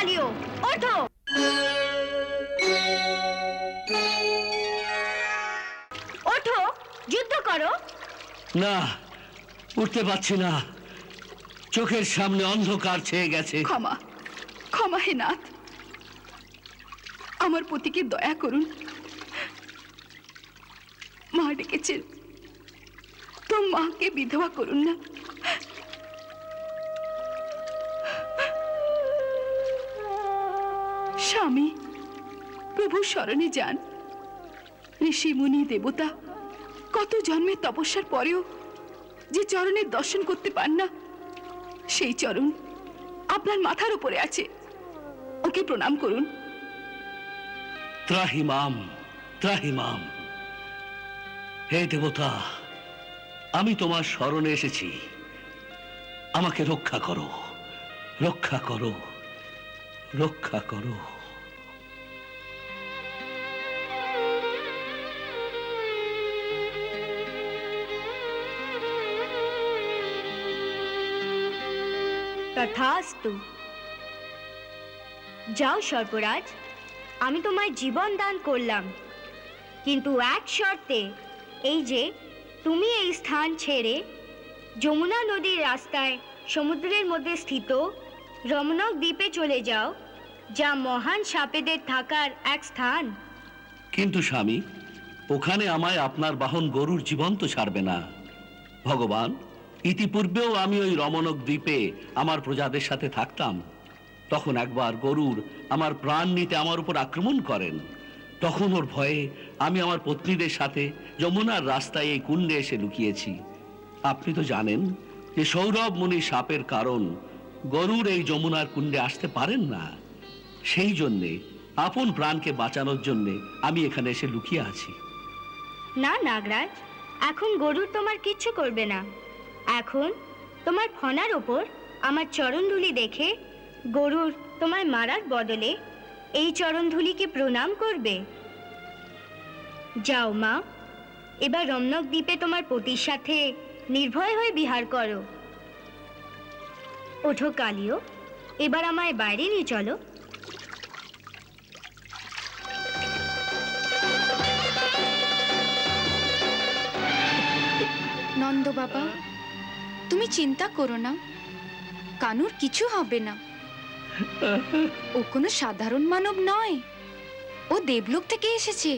কালিও ওঠো। ওঠো যুদ্ধ করো। না উঠতে পারছি না। চোখের সামনে অন্ধকার ছেয়ে গেছে। ক্ষমা ক্ষমা হে নাথ। আমার পতিকে দয়া করুন। মা ডেকেছেন। তো মাকে বিধবা করুন না। প্রভু স্মরণে যান। ঋষি মুনি দেবতা, কত জন্মের তপস্যার পরেও যে চরণের দর্শন করতে পান না, সেই চরণ আপনার মাথার উপরে আছে। ওকে প্রণাম করুন। ত্রাহিমাম ত্রাহিমাম হে দেবতা, আমি তোমার স্মরণে এসেছি। আমাকে রক্ষা করো রক্ষা করো রক্ষা করো। তথাস্তু যাও সর্পরাজ, আমি তোমায় জীবন দান করলাম। কিন্তু এক শর্তে, এই যে তুমি এই স্থান ছেড়ে যমুনা নদীর রাস্তায় সমুদ্রের মধ্যে স্থিত রমণক দ্বীপে চলে যাও, যা মহান সাপেদের থাকার এক স্থান। কিন্তু স্বামী, ওখানে আমায় আপনার বাহন গরুর জীবন্ত ছাড়বে না। ভগবান ইতিপূর্বেও আমি ওই রমণক দ্বীপে আমার প্রজাদের সাথে থাকতাম। তখন একবার গরুর আমার প্রাণ নিতে আমার উপর আক্রমণ করেন। তখন ওর ভয়ে আমি আমার পত্নীদের সাথে যমুনার রাস্তায় এই কুণ্ডে এসে লুকিয়েছি। আপনি তো জানেন যে সৌরভ মুনি সাপের কারণ গরুর এই যমুনার কুণ্ডে আসতে পারেন না। সেই জন্যে, আপন প্রাণকে বাঁচানোর জন্যে আমি এখানে এসে লুকিয়ে আছি। না, নাগরাজ, এখন গরুর তোমার কিচ্ছু করবে না। এখন তোমার ফনার ওপর আমার চরণধুলি দেখে গরুর তোমায় মারার বদলে এই চরণধুলিকে প্রণাম করবে। যাও মা, এবার রমনক দ্বীপে তোমার পতির সাথে নির্ভয় হয়ে বিহার করো। ওঠো কালিও, এবার আমায় বাইরে নিয়ে চলো। নন্দ বাবা তুমি চিন্তা করো না। কানুর কিছু হবে না। ও কোনো সাধারণ মানব নয়। ও দেবলোক থেকে এসেছে।